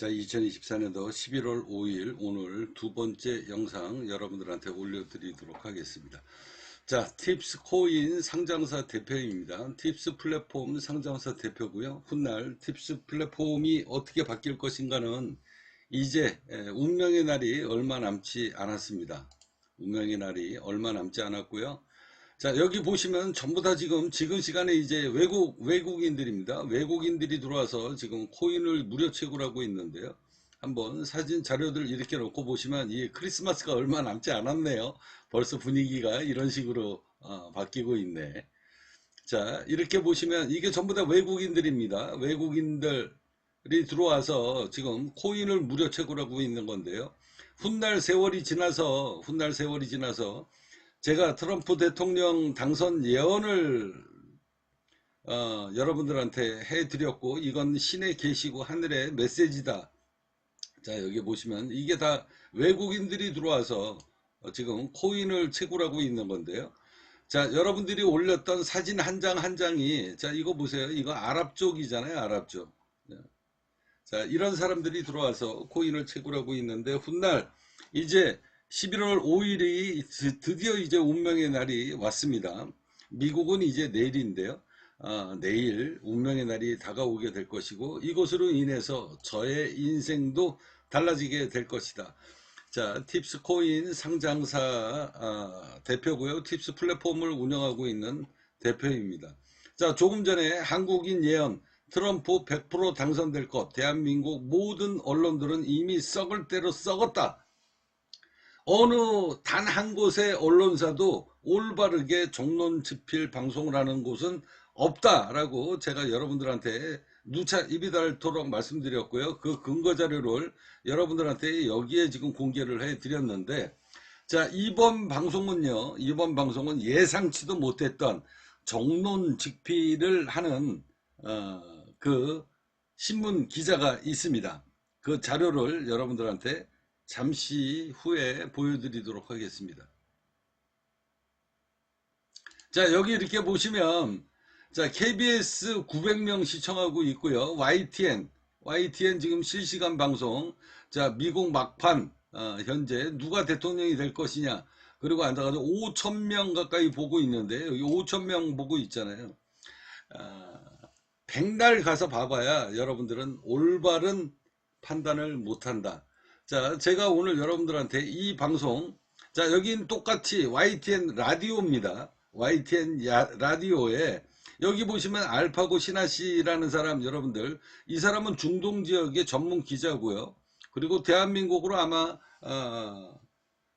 자, 2024년도 11월 5일 오늘 두 번째 영상 여러분들한테 올려드리도록 하겠습니다. 자, 팁스 코인 상장사 대표입니다. 팁스 플랫폼 상장사 대표고요. 훗날 팁스 플랫폼이 어떻게 바뀔 것인가는 이제 에, 운명의 날이 얼마 남지 않았습니다. 운명의 날이 얼마 남지 않았고요. 자, 여기 보시면 전부 다 지금, 지금 시간에 이제 외국, 외국인들입니다. 외국인들이 들어와서 지금 코인을 무료 채굴하고 있는데요. 한번 사진 자료들 이렇게 놓고 보시면 이 크리스마스가 얼마 남지 않았네요. 벌써 분위기가 이런 식으로 어, 바뀌고 있네. 자, 이렇게 보시면 이게 전부 다 외국인들입니다. 외국인들이 들어와서 지금 코인을 무료 채굴하고 있는 건데요. 훗날 세월이 지나서, 훗날 세월이 지나서 제가 트럼프 대통령 당선 예언을 어, 여러분들한테 해드렸고 이건 신의 계시고 하늘의 메시지다. 자 여기 보시면 이게 다 외국인들이 들어와서 어, 지금 코인을 채굴하고 있는 건데요. 자 여러분들이 올렸던 사진 한 장 한 장이 자 이거 보세요. 이거 아랍 쪽이잖아요. 아랍 쪽. 네. 자 이런 사람들이 들어와서 코인을 채굴하고 있는데 훗날 이제 11월 5일이 드디어 이제 운명의 날이 왔습니다. 미국은 이제 내일인데요. 아, 내일 운명의 날이 다가오게 될 것이고 이것으로 인해서 저의 인생도 달라지게 될 것이다. 자, 팁스 코인 상장사 아, 대표고요. 팁스 플랫폼을 운영하고 있는 대표입니다. 자, 조금 전에 한국인 예언 트럼프 100% 당선될 것 대한민국 모든 언론들은 이미 썩을 대로 썩었다. 어느 단 한 곳의 언론사도 올바르게 종론 집필 방송을 하는 곳은 없다라고 제가 여러분들한테 누차 입이 닳도록 말씀드렸고요. 그 근거 자료를 여러분들한테 여기에 지금 공개를 해 드렸는데 자 이번 방송은요. 이번 방송은 예상치도 못했던 정론 집필을 하는 어, 그 신문 기자가 있습니다. 그 자료를 여러분들한테 잠시 후에 보여드리도록 하겠습니다. 자, 여기 이렇게 보시면, 자, KBS 900명 시청하고 있고요. YTN, YTN 지금 실시간 방송, 자, 미국 막판, 어, 현재 누가 대통령이 될 것이냐, 그리고 앉아가지고 5천 명 가까이 보고 있는데, 여기 5천 명 보고 있잖아요. 아, 백날 가서 봐봐야 여러분들은 올바른 판단을 못한다. 자, 제가 오늘 여러분들한테 이 방송, 자, 여긴 똑같이 YTN 라디오입니다. YTN 야, 라디오에 여기 보시면 알파고 신하 씨라는 사람 여러분들, 이 사람은 중동 지역의 전문 기자고요. 그리고 대한민국으로 아마 어,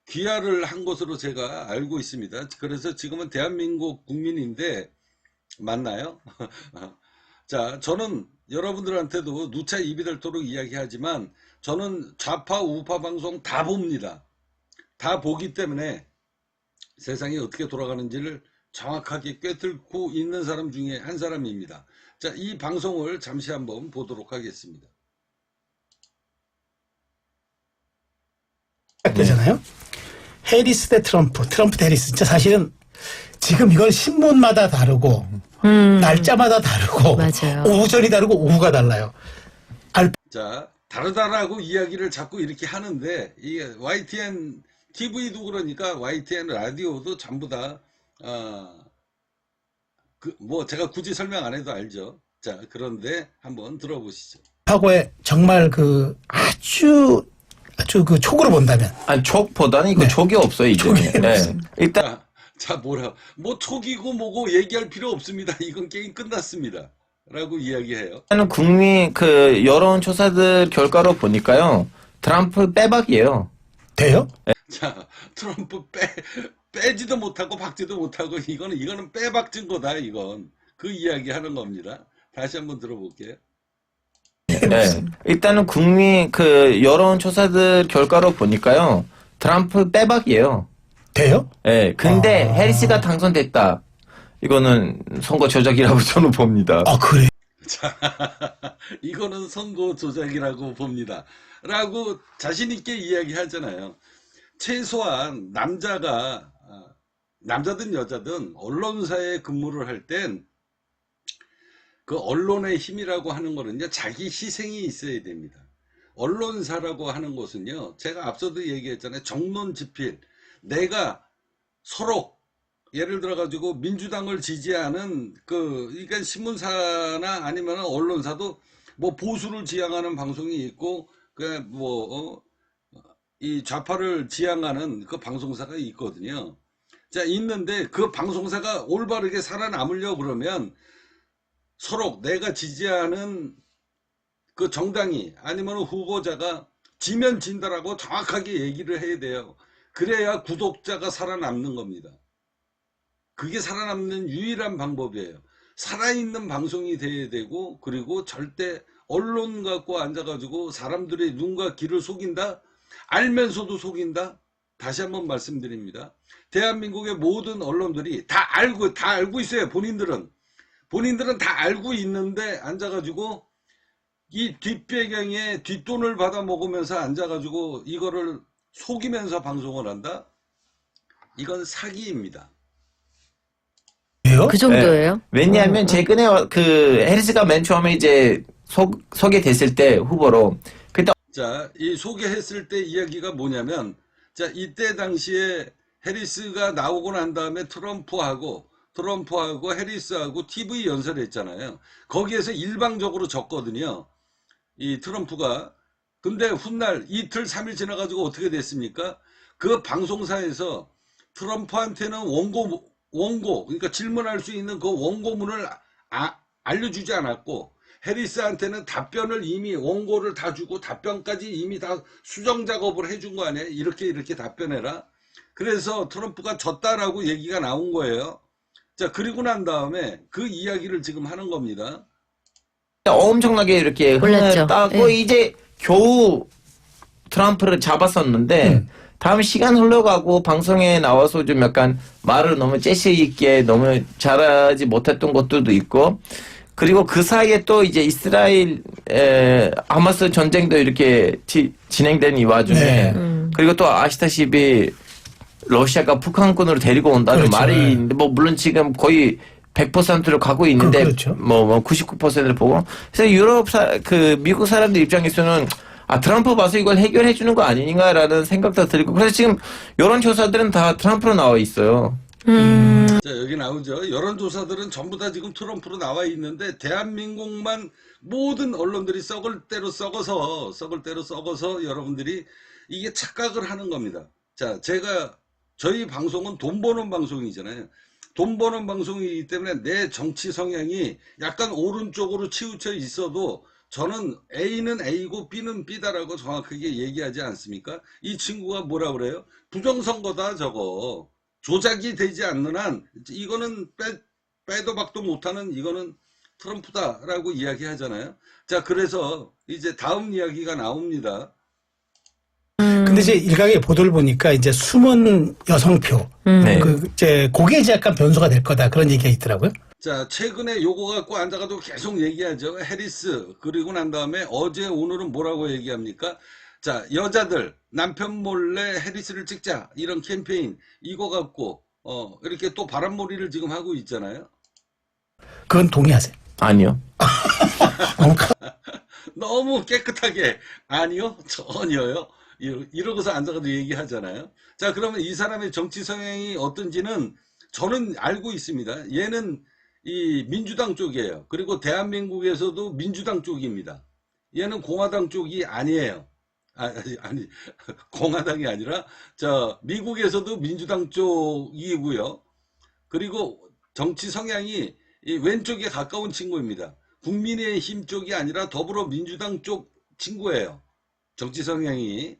귀화를 한 것으로 제가 알고 있습니다. 그래서 지금은 대한민국 국민인데 맞나요? 자, 저는 여러분들한테도 누차 입이 닳도록 이야기하지만 저는 좌파 우파 방송 다 봅니다. 다 보기 때문에 세상이 어떻게 돌아가는지를 정확하게 꿰뚫고 있는 사람 중에 한 사람입니다. 자, 이 방송을 잠시 한번 보도록 하겠습니다. 되잖아요. 해리스 대 트럼프, 트럼프 대 해리스. 진짜 사실은 지금 이건 신문마다 다르고 날짜마다 다르고 맞아요. 오전이 다르고 오후가 달라요. 자, 다르다라고 이야기를 자꾸 이렇게 하는데, 이게 YTN TV도 그러니까 YTN 라디오도 전부 다, 어, 그, 뭐, 제가 굳이 설명 안 해도 알죠. 자, 그런데 한번 들어보시죠. 하고에 정말 그 아주 아주 그 촉으로 본다면 아니 촉보다는 그 촉이 없어요 이제. 촉이 네. 일단 자, 자, 뭐라, 뭐, 촉이고 뭐고 얘기할 필요 없습니다. 이건 게임 끝났습니다. 라고 이야기해요. 일단은 국민 그 여론 조사들 결과로 보니까요 트럼프 빼박이에요. 돼요? 자, 트럼프 빼, 빼지도 못하고 박지도 못하고 이거는, 이거는 빼박진 거다, 이건. 그 이야기 하는 겁니다. 다시 한번 들어볼게요. 네. 일단은 국민 그 여론 조사들 결과로 보니까요 트럼프 빼박이에요. 돼요? 예. 근데 아. 해리스가 당선됐다. 이거는 선거 조작이라고 저는 봅니다. 아 그래. 자, 이거는 선거 조작이라고 봅니다. 라고 자신있게 이야기하잖아요. 최소한 남자가, 아, 남자든 여자든 언론사에 근무를 할 땐 그 언론의 힘이라고 하는 거는요, 자기 희생이 있어야 됩니다. 언론사라고 하는 것은요, 제가 앞서도 얘기했잖아요. 정론 지필. 내가 서로 예를 들어 가지고 민주당을 지지하는 그 그러니까 신문사나 아니면 언론사도 뭐 보수를 지향하는 방송이 있고 그뭐 어, 이 좌파를 지향하는 그 방송사가 있거든요. 자 있는데 그 방송사가 올바르게 살아남으려 그러면 서로 내가 지지하는 그 정당이 아니면 후보자가 지면 진다라고 정확하게 얘기를 해야 돼요. 그래야 구독자가 살아남는 겁니다. 그게 살아남는 유일한 방법이에요. 살아있는 방송이 돼야 되고, 그리고 절대 언론 갖고 앉아가지고 사람들의 눈과 귀를 속인다? 알면서도 속인다? 다시 한번 말씀드립니다. 대한민국의 모든 언론들이 다 알고, 다 알고 있어요. 본인들은. 본인들은 다 알고 있는데 앉아가지고 이 뒷배경에 뒷돈을 받아 먹으면서 앉아가지고 이거를 속이면서 방송을 한다? 이건 사기입니다. 왜요? 그 정도예요? 왜냐하면 최근에 어, 그 해리스가 맨 처음에 이제 소, 소개됐을 때 후보로 그때 자, 이 소개했을 때 이야기가 뭐냐면, 자, 이때 당시에 해리스가 나오고 난 다음에 트럼프하고, 트럼프하고 해리스하고 TV 연설했잖아요. 거기에서 일방적으로 졌거든요. 이 트럼프가. 근데 훗날 이틀, 삼일 지나가지고 어떻게 됐습니까? 그 방송사에서 트럼프한테는 원고, 원고, 그러니까 질문할 수 있는 그 원고문을 아- 알려주지 않았고, 해리스한테는 답변을 이미 원고를 다 주고 답변까지 이미 다 수정 작업을 해준 거 아니에요? 이렇게 이렇게 답변해라. 그래서 트럼프가 졌다라고 얘기가 나온 거예요. 자, 그리고 난 다음에 그 이야기를 지금 하는 겁니다. 엄청나게 이렇게 올랐죠. 따고 예. 이제 겨우 트럼프를 잡았었는데 다음 시간 흘러가고 방송에 나와서 좀 약간 말을 너무 재치 있게 너무 잘하지 못했던 것들도 있고 그리고 그 사이에 또 이제 이스라엘 에, 하마스 전쟁도 이렇게 지- 진행된 이 와중에 네. 그리고 또 아시다시피 러시아가 북한군으로 데리고 온다는 그렇죠. 말이 네. 있는데 뭐 물론 지금 거의 100%로 가고 있는데 그- 그렇죠. 뭐, 뭐 99%를 보고 그래서 유럽 사, 그 미국 사람들 입장에서는 아 트럼프 봐서 이걸 해결해 주는 거 아닌가라는 생각도 들고 그래서 지금 여론 조사들은 다 트럼프로 나와 있어요. 음, 자, 여기 나오죠. 여론조사들은 전부 다 지금 트럼프로 나와 있는데, 대한민국만 모든 언론들이 썩을 대로 썩어서, 썩을 대로 썩어서 여러분들이 이게 착각을 하는 겁니다. 자, 제가, 저희 방송은 돈 버는 방송이잖아요. 돈 버는 방송이기 때문에 내 정치 성향이 약간 오른쪽으로 치우쳐 있어도 저는 A는 A고 B는 B다라고 정확하게 얘기하지 않습니까? 이 친구가 뭐라 그래요? 부정선거다 저거. 조작이 되지 않는 한 이거는 빼, 빼도 박도 못하는 이거는 트럼프다라고 이야기하잖아요. 자 그래서 이제 다음 이야기가 나옵니다. 근데 이제 일각의 보도를 보니까 이제 숨은 여성표, 음. 네. 그 이제 그게 이제 약간 변수가 될 거다 그런 얘기가 있더라고요. 자 최근에 요거 갖고 앉아가지고 계속 얘기하죠. 해리스 그리고 난 다음에 어제 오늘은 뭐라고 얘기합니까? 자 여자들 남편 몰래 해리스를 찍자 이런 캠페인 이거 갖고 어 이렇게 또 바람몰이를 지금 하고 있잖아요. 그건 동의하세요. 아니요. 너무 깨끗하게 아니요 전혀요 이러- 이러고서 앉아가지고 얘기하잖아요 자 그러면 이 사람의 정치 성향이 어떤지는 저는 알고 있습니다 얘는 이 민주당 쪽이에요 그리고 대한민국에서도 민주당 쪽입니다 얘는 공화당 쪽이 아니에요 아, 아니, 아니 공화당이 아니라 저 미국에서도 민주당 쪽이고요 그리고 정치 성향이 이 왼쪽에 가까운 친구입니다. 국민의힘 쪽이 아니라 더불어민주당 쪽 친구예요. 정치 성향이.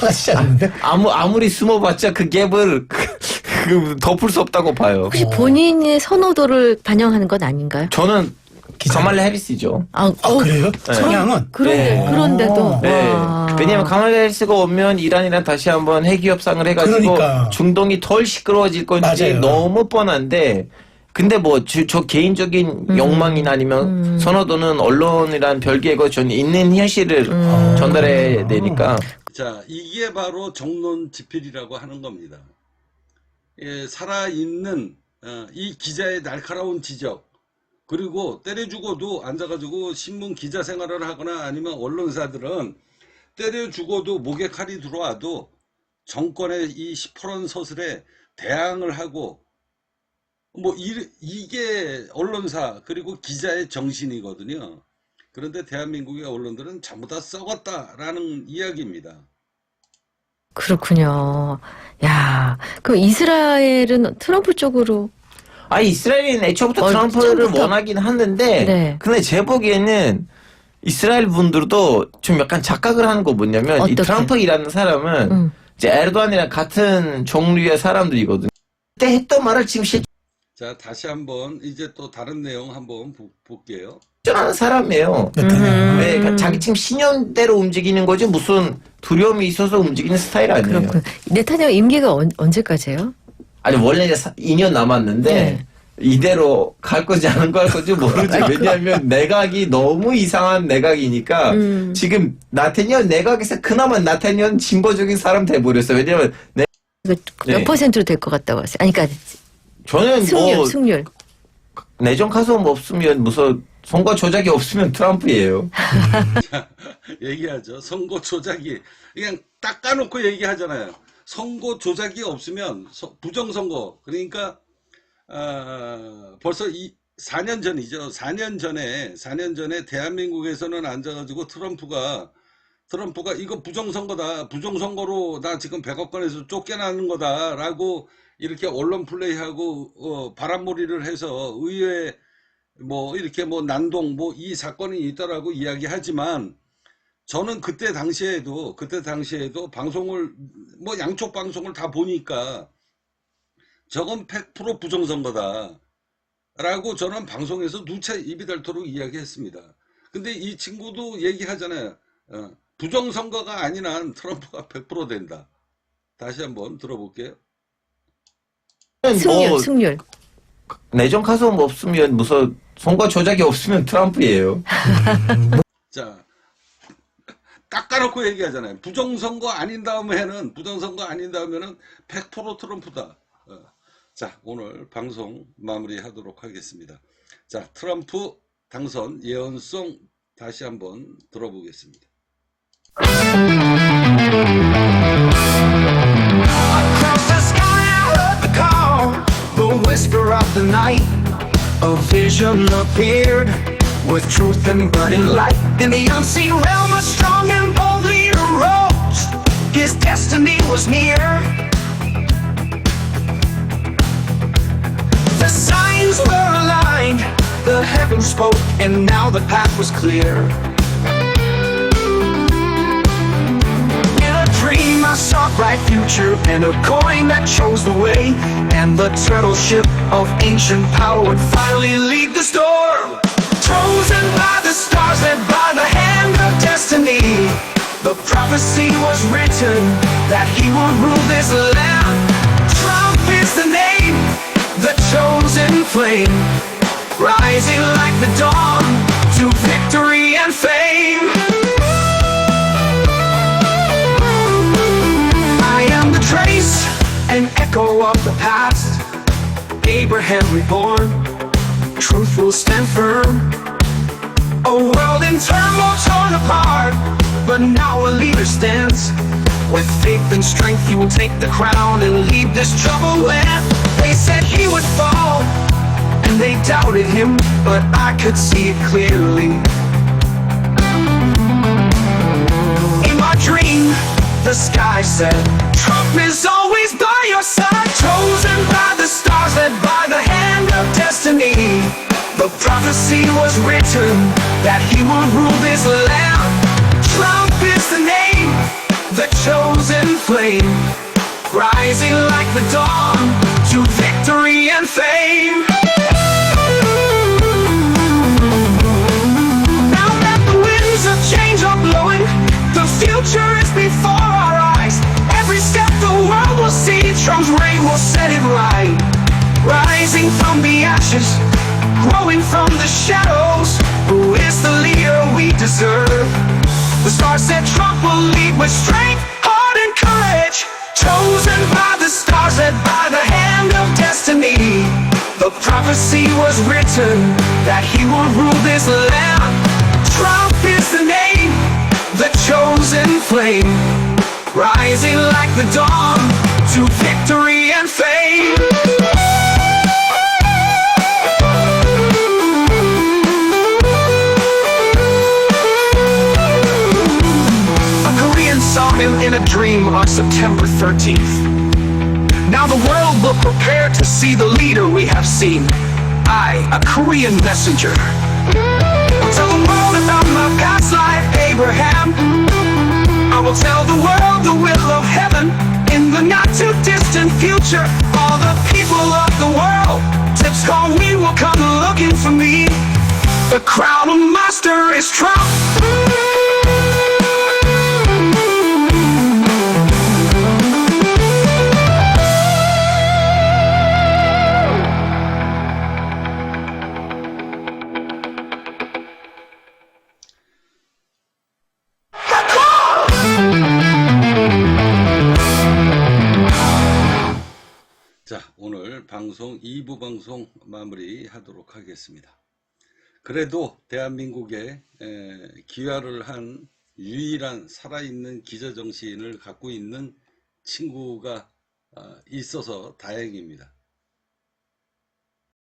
하시지 않는데 아무 아무리 숨어봤자 그 갭을 그 덮을 수 없다고 봐요. 혹시 본인의 선호도를 반영하는 건 아닌가요? 저는 기자. 카말라 해리스죠. 아, 아 어, 그래요? 네. 성향은 그런데, 네. 그런데도. 네. 와. 왜냐면 카말라 해리스가 오면 이란이랑 다시 한번 핵 협상을 해가지고 그러니까. 중동이 덜 시끄러워질 건지 맞아요. 너무 뻔한데. 근데 뭐 저 개인적인 욕망이나 아니면 선호도는 언론이란 별개의 것전 있는 현실을 전달해야 되니까 자, 이게 바로 정론 지필이라고 하는 겁니다. 예, 살아있는 어, 이 기자의 날카로운 지적, 그리고 때려 죽어도 앉아가지고 신문 기자 생활을 하거나 아니면 언론사들은 때려 죽어도 목에 칼이 들어와도 정권의 이 시퍼런 서슬에 대항을 하고 뭐 이, 이게 언론사 그리고 기자의 정신이거든요. 그런데 대한민국의 언론들은 전부 다 썩었다라는 이야기입니다. 그렇군요. 야, 그럼 이스라엘은 트럼프 쪽으로 아 이스라엘은 애초부터 어, 트럼프를 처음부터. 원하긴 하는데 네. 근데 제 보기에는 이스라엘 분들도 좀 약간 착각을 하는 거 뭐냐면 이 어떻게? 트럼프이라는 사람은 음. 이제 에르도안이랑 같은 종류의 사람들이거든요. 그때 했던 말을 지금 자, 다시 한번 이제 또 다른 내용 한번 보- 볼게요. 실천하는 사람이에요. 네타냐후. 네, 그러니까 자기 지금 신념대로 움직이는 거지 무슨 두려움이 있어서 움직이는 스타일 아니에요. 그렇군. 네타냐후 임기가 언, 언제까지예요? 아니 원래 2년 남았는데 네. 이대로 갈 건지 안 갈 건지 모르지. 왜냐하면 내각이 너무 이상한 내각이니까 음. 지금 나태년 내각에서 그나마 나태년 진보적인 사람 돼버렸어요. 왜냐면 내, 그몇 네. 퍼센트로 될 것 같다고 하세요? 아니, 그러니까 저는 승률, 뭐 승률. 내정 가소음 없으면 무슨 선거 조작이 없으면 트럼프예요. 얘기하죠. 선거 조작이 그냥 닦아놓고 얘기하잖아요. 선거 조작이 없으면 서- 부정선거 그러니까 아, 벌써 이 4년 전이죠. 4년 전에 4년 전에 대한민국에서는 앉아가지고 트럼프가 트럼프가 이거 부정선거다. 부정선거로 나 지금 100억 건에서 쫓겨나는 거다라고 이렇게 언론 플레이하고 어, 바람몰이를 해서 의회 뭐 이렇게 뭐 난동 뭐 이 사건이 있더라고 이야기하지만 저는 그때 당시에도 그때 당시에도 방송을 뭐 양쪽 방송을 다 보니까 저건 100% 부정선거다 라고 저는 방송에서 누차 입이 닳도록 이야기했습니다. 근데 이 친구도 얘기하잖아요. 어, 부정선거가 아닌 한 트럼프가 100% 된다. 다시 한번 들어볼게요. 승률, 뭐 승률. 내정 가소음 없으면 무슨 선거 조작이 없으면 트럼프예요. 자, 깎아놓고 얘기하잖아요. 부정선거 아닌 다음에는, 부정선거 아닌 다음에는 100% 트럼프다. 어. 자, 오늘 방송 마무리 하도록 하겠습니다. 자, 트럼프 당선 예언송 다시 한번 들어보겠습니다. Across the sky I heard the call, the whisper of the night. A vision appeared with truth and budding light. In the unseen realm, a strong and bold leader rose. His destiny was near. The signs were aligned, the heavens spoke, and now the path was clear. I saw a bright future and a coin that chose the way. And the turtle ship of ancient power would finally lead the storm Chosen by the stars, led by the hand of destiny. The prophecy was written that he would rule this land Abraham reborn, truth will stand firm. A world in turmoil torn apart, but now a leader stands. With faith and strength, he will take the crown and lead this troubled land. They said he would fall, and they doubted him, but I could see it clearly. In my dream, the sky said, Trump is always by your side. Chosen by led by the hand of destiny. The prophecy was written that he would rule this land. Trump is the name, the chosen flame. Rising like the dawn to victory and fame. Rising from the ashes, growing from the shadows, who is the leader we deserve? The star said Trump will lead with strength, heart, and courage. Chosen by the stars, led by the hand of destiny. The prophecy was written that he will rule this land. Trump is the name, the chosen flame, rising like the dawn to victory and fame. In a dream on September 13th. Now the world will prepare to see the leader we have seen. I, a Korean messenger. I'll Tell the world about my past life, Abraham. I will tell the world the will of heaven. In the not too distant future, all the people of the world, tips call me will come looking for me. The crown of master is Trump. 방송 2부 방송 마무리 하도록 하겠습니다. 그래도 대한민국에 에, 기여를 한 유일한 살아있는 기자 정신을 갖고 있는 친구가 아, 있어서 다행입니다.